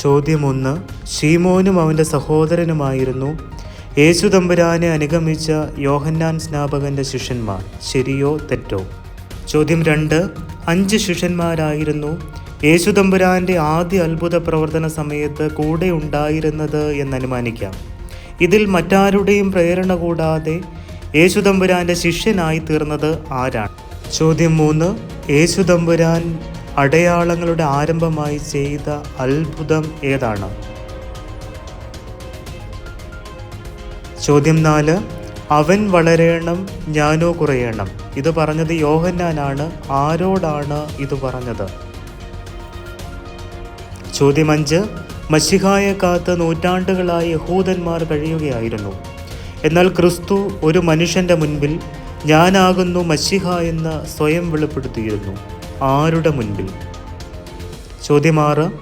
ചോദ്യം ഒന്ന് ഷീമോനും അവന്റെ സഹോദരനുമായിരുന്നു. യേശു തമ്പുരാനെ അനുഗമിച്ച യോഹന്നാൻ സ്നാപകന്റെ ശിഷ്യന്മാർ ശരിയോ തെറ്റോ? ചോദ്യം രണ്ട് അഞ്ച് ശിഷ്യന്മാരായിരുന്നു. യേശു തമ്പുരാന്റെ ആദ്യ അത്ഭുത പ്രവർത്തന സമയത്ത് കൂടെ ഉണ്ടായിരുന്നത് എന്നനുമാനിക്കാം. ഇതിൽ മറ്റാരുടെയും പ്രേരണ കൂടാതെ യേശു തമ്പുരാന്റെ ശിഷ്യനായി തീർന്നത് ആരാണ്? ചോദ്യം മൂന്ന് യേശു തമ്പുരാൻ അടയാളങ്ങളുടെ ആരംഭമായി ചെയ്ത അത്ഭുതം ഏതാണ്? ചോദ്യം നാല് അവൻ വളരേണം ഞാനോ കുറയണം. ഇത് പറഞ്ഞത് യോഹന്നാനാണ്. ആരോടാണ് ഇത് പറഞ്ഞത്? ചോദ്യം അഞ്ച് മഷിഹായെ കാത്ത് നൂറ്റാണ്ടുകളായി യഹൂദന്മാർ കഴിയുകയായിരുന്നു. എന്നാൽ ക്രിസ്തു ഒരു മനുഷ്യന്റെ മുൻപിൽ ഞാനാകുന്നു മഷിഹ എന്ന് സ്വയം വെളിപ്പെടുത്തിയിരുന്നു. ആരുടെ മുൻപിൽ? ചോദ്യം ആറ്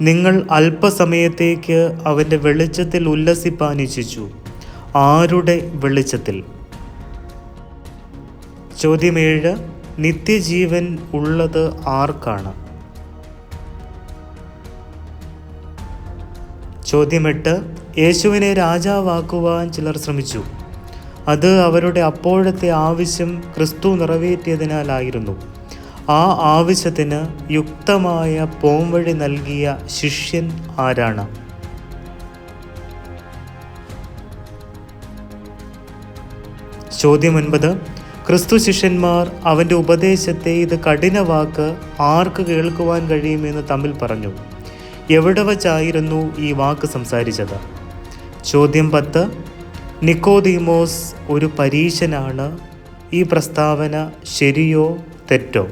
നിങ്ങൾ അല്പസമയത്തേക്ക് അവന്റെ വെളിച്ചത്തിൽ ഉല്ലസിപ്പാൻ ഇച്ഛിച്ചു. ആരുടെ വെളിച്ചത്തിൽ? ചോദ്യം ഏഴ് നിത്യജീവൻ ഉള്ളത് ആർക്കാണ്? ചോദ്യം എട്ട് യേശുവിനെ രാജാവാക്കുവാൻ ചിലർ ശ്രമിച്ചു. അത് അവരുടെ അപ്പോഴത്തെ ആവശ്യം ക്രിസ്തു നിറവേറ്റിയതിനാലായിരുന്നു ആ ആവശ്യത്തിന് യുക്തമായ പോംവഴി നൽകിയ ശിഷ്യൻ ആരാണ്? ചോദ്യം ഒൻപത്. ക്രിസ്തു ശിഷ്യന്മാർ അവന്റെ ഉപദേശത്തെ ഇത് കഠിന വാക്ക് ആർക്ക് കേൾക്കുവാൻ കഴിയുമെന്ന് തമ്മിൽ പറഞ്ഞു. എവിടെ വച്ചായിരുന്നു ഈ വാക്ക് സംസാരിച്ചത്? ചോദ്യം പത്ത്. നിക്കോദീമോസ് ഒരു പരീശനാണ്. ഈ പ്രസ്താവന ശരിയോ തെറ്റോ?